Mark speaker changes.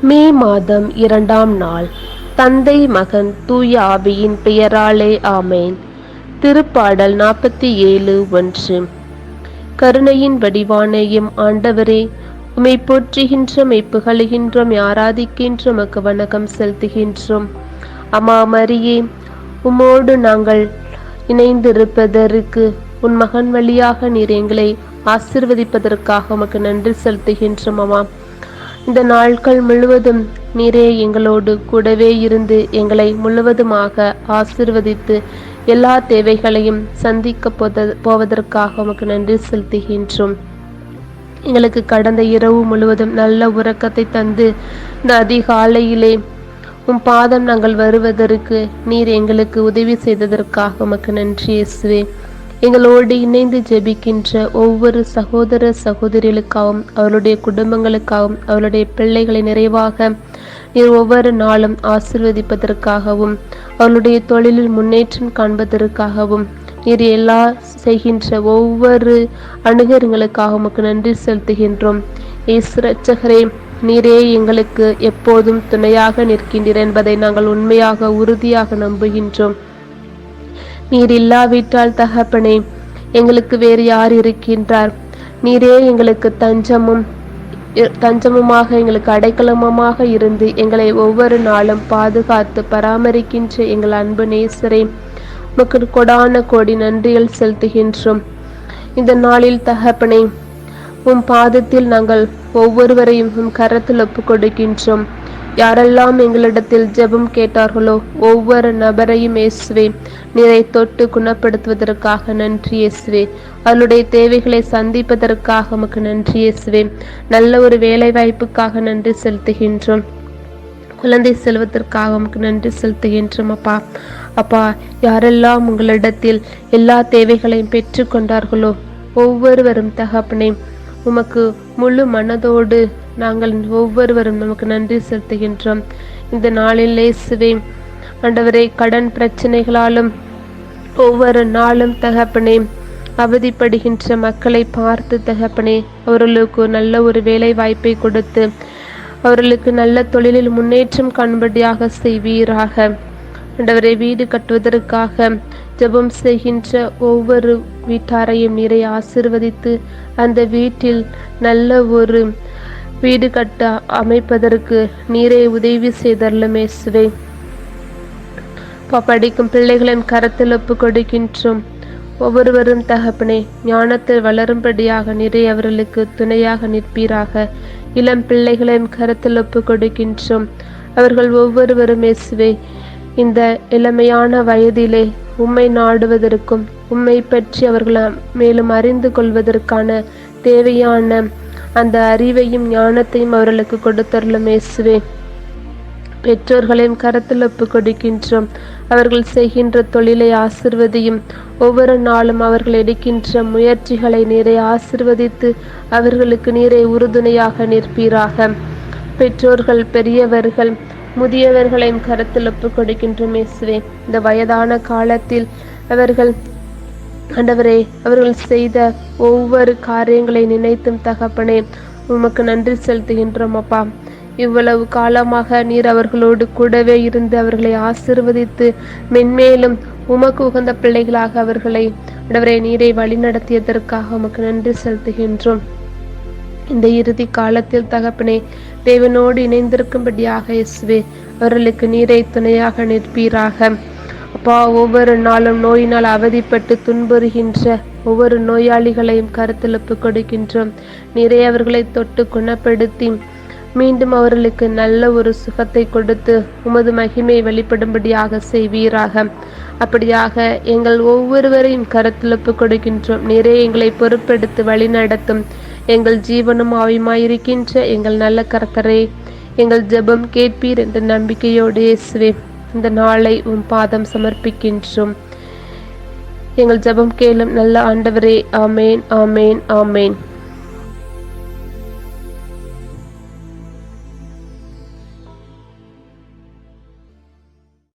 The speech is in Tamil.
Speaker 1: மே மாதம் இரண்டாம் நாள். தந்தை மகன் தூய ஆவியின் பெயராலே ஆமேன். திருப்பாடல் நாற்பத்தி ஏழு ஒன்று. கருணையின் வடிவான எம் ஆண்டவரே உமை போற்றுகின்றோம் புகழுகின்றோம் ஆராதிக்கின்றோம் உமக்கு வணக்கம் செலுத்துகின்றோம். அம்மா மரியே உம்மோடு நாங்கள் இணைந்திருப்பதற்கு உன் மகன் வழியாக நீர் எங்களை ஆசிர்வதிப்பதற்காக உமக்கு நன்றி செலுத்துகின்றோம் அம்மா. இந்த நாட்கள் முழுவதும் நீரே எங்களோடு கூடவே இருந்து எங்களை முழுவதுமாக ஆசிர்வதித்து எல்லா தேவைகளையும் சந்திக்க போத போவதற்காக உமக்கு நன்றி செலுத்துகின்றோம். எங்களுக்கு கடந்த இரவு முழுவதும் நல்ல உறக்கத்தை தந்து இந்த அதிகாலையிலே உம் பாதம் நாங்கள் வருவதற்கு நீர் எங்களுக்கு உதவி செய்ததற்காக உமக்கு நன்றி இயேசுவே. எங்களோடு இணைந்து ஜெபிக்கின்ற ஒவ்வொரு சகோதர சகோதரிகளுக்காகவும் அவருடைய குடும்பங்களுக்காகவும் அவருடைய பிள்ளைகளை நிறைவாக நீர் ஒவ்வொரு நாளும் ஆசிர்வதிப்பதற்காகவும் அவருடைய தொழிலில் முன்னேற்றம் காண்பதற்காகவும் நீர் எல்லா செய்கின்ற ஒவ்வொரு அணுகருங்களுக்காக உமக்கு நன்றி செலுத்துகின்றோம். இயேசு நீரே எங்களுக்கு எப்போதும் துணையாக நிற்கின்றீர் என்பதை நாங்கள் உண்மையாக உறுதியாக நம்புகின்றோம். நீர் இல்லாவிட்டால் தகப்பனே எங்களுக்கு வேறு யார் இருக்கின்றார்? நீரே எங்களுக்கு தஞ்சமும் தஞ்சமுமாக எங்களுக்கு அடைக்கலமுமாக இருந்து எங்களை ஒவ்வொரு நாளும் பாதுகாத்து பராமரிக்கின்ற எங்கள் அன்பு நேசரே உமக்கு கொடான கோடி நன்றிகள் செலுத்துகின்றோம். இந்த நாளில் தகப்பனே உம் பாதத்தில் நாங்கள் ஒவ்வொருவரையும் உம் கரத்தில் ஒப்புக் கொடுக்கின்றோம் யாரெல்லாம் எங்களிடத்தில் ஜெபம் கேட்டார்களோ ஒவ்வொரு நபரையும் இயேசுவே நீரை தொட்டு குணப்படுத்துவதற்காக நன்றி இயேசுவே. அவளுடைய தேவைகளை சந்திப்பதற்காக உமக்கு நன்றி இயேசுவே. நல்ல ஒரு வேலை வாய்ப்புக்காக நன்றி செலுத்துகின்றோம். குழந்தை செல்வதற்காக உமக்கு நன்றி செலுத்துகின்றோம் அப்பா. அப்பா யாரெல்லாம் உங்களிடத்தில் எல்லா தேவைகளையும் பெற்றுக்கொண்டார்களோ ஒவ்வொருவரும் தகப்பனே உமக்கு முழு மனதோடு நாங்கள் ஒவ்வொருவரும் நமக்கு நன்றி செலுத்துகின்றோம். இந்த நாளில் இயேசுவே ஆண்டவரே கடன் பிரச்சனைகளாலும் ஒவ்வொரு நாளும் தகப்பனே அவதிப்படுகின்ற மக்களை பார்த்து தகப்பனே அவர்களுக்கு நல்ல ஒரு வேலை வாய்ப்பை கொடுத்து அவர்களுக்கு நல்ல தொழிலில் முன்னேற்றம் காண்படியாக செய்வீராக. ஆண்டவரை வீடு கட்டுவதற்காக ஜெபம் செய்கின்ற ஒவ்வொரு வீட்டாரையும் நிறைய ஆசிர்வதித்து அந்த வீட்டில் நல்ல ஒரு வீடு கட்ட அமைப்பதற்கு நீரை உதவி செய்தரலும் இயேசுவே. படிக்கும் பிள்ளைகளின் கரத்தில் ஒப்பு கொடுக்கின்றோம் ஒவ்வொருவரும் தகப்பனே ஞானத்தில் வளரும்படியாக நிறை அவர்களுக்கு துணையாக நிற்பீராக. இளம் பிள்ளைகளின் கரத்தில் ஒப்பு கொடுக்கின்றோம் அவர்கள் ஒவ்வொருவரும் இயேசுவே இந்த இளமையான வயதிலே உம்மை நாடுவதற்கும் உம்மை பற்றி அவர்கள் மேலும் அறிந்து கொள்வதற்கான தேவையான அந்த அறிவையும் ஞானத்தையும் அவர்களுக்கு கொடுத்தருளும் இயேசுவே. பெற்றோர்களையும் கரத்தில் ஒப்பு கொடுக்கின்றோம். அவர்கள் செய்கின்ற தொழிலை ஆசிர்வதியும் ஒவ்வொரு நாளும் அவர்கள் எடுக்கின்ற முயற்சிகளை நீரை ஆசிர்வதித்து அவர்களுக்கு நீரை உறுதுணையாக நிற்பீராக. பெற்றோர்கள் பெரியவர்கள் முதியவர்களையும் கருத்தில் ஒப்பு கொடுக்கின்றோம் இயேசுவே. இந்த வயதான காலத்தில் அவர்கள் ஆண்டவரே அவர்கள் செய்த ஒவ்வொரு காரியங்களை நினைத்தும் தகப்பனே உமக்கு நன்றி செலுத்துகின்றோம் அப்பா. இவ்வளவு காலமாக நீர் அவர்களோடு கூடவே இருந்து அவர்களை ஆசிர்வதித்து மென்மேலும் உமக்கு உகந்த பிள்ளைகளாக அவர்களை ஆண்டவரே நீரை வழிநடத்தியதற்காக உமக்கு நன்றி செலுத்துகின்றோம். இந்த இறுதி காலத்தில் தகப்பனே தேவனோடு இணைந்திருக்கும்படியாக இயேசுவே அவர்களுக்கு நீரை துணையாக நிற்பீராக. அப்பா ஒவ்வொரு நாளும் நோயினால் அவதிப்பட்டு துன்புறுகின்ற ஒவ்வொரு நோயாளிகளையும் கருத்தெழுப்பு கொடுக்கின்றோம். நிறைய அவர்களை தொட்டு குணப்படுத்தி மீண்டும் அவர்களுக்கு நல்ல ஒரு சுகத்தை கொடுத்து உமது மகிமை வெளிப்படும்படியாக செய்வீராக. அப்படியாக எங்கள் ஒவ்வொருவரையும் கருத்தெழுப்பு கொடுக்கின்றோம். நிறைய எங்களை பொறுப்பெடுத்து வழிநடத்தும் எங்கள் ஜீவனும் ஆவியுமாயிருக்கின்ற எங்கள் நல்ல கர்த்தரே எங்கள் ஜெபம் கேட்பீர் என்ற நம்பிக்கையோடு இயேசுவே. இந்த நாளை உன் பாதம் சமர்ப்பிக்கின்றோம். எங்கள் ஜெபம் கேளும் நல்ல ஆண்டவரே ஆமேன் ஆமேன் ஆமேன்.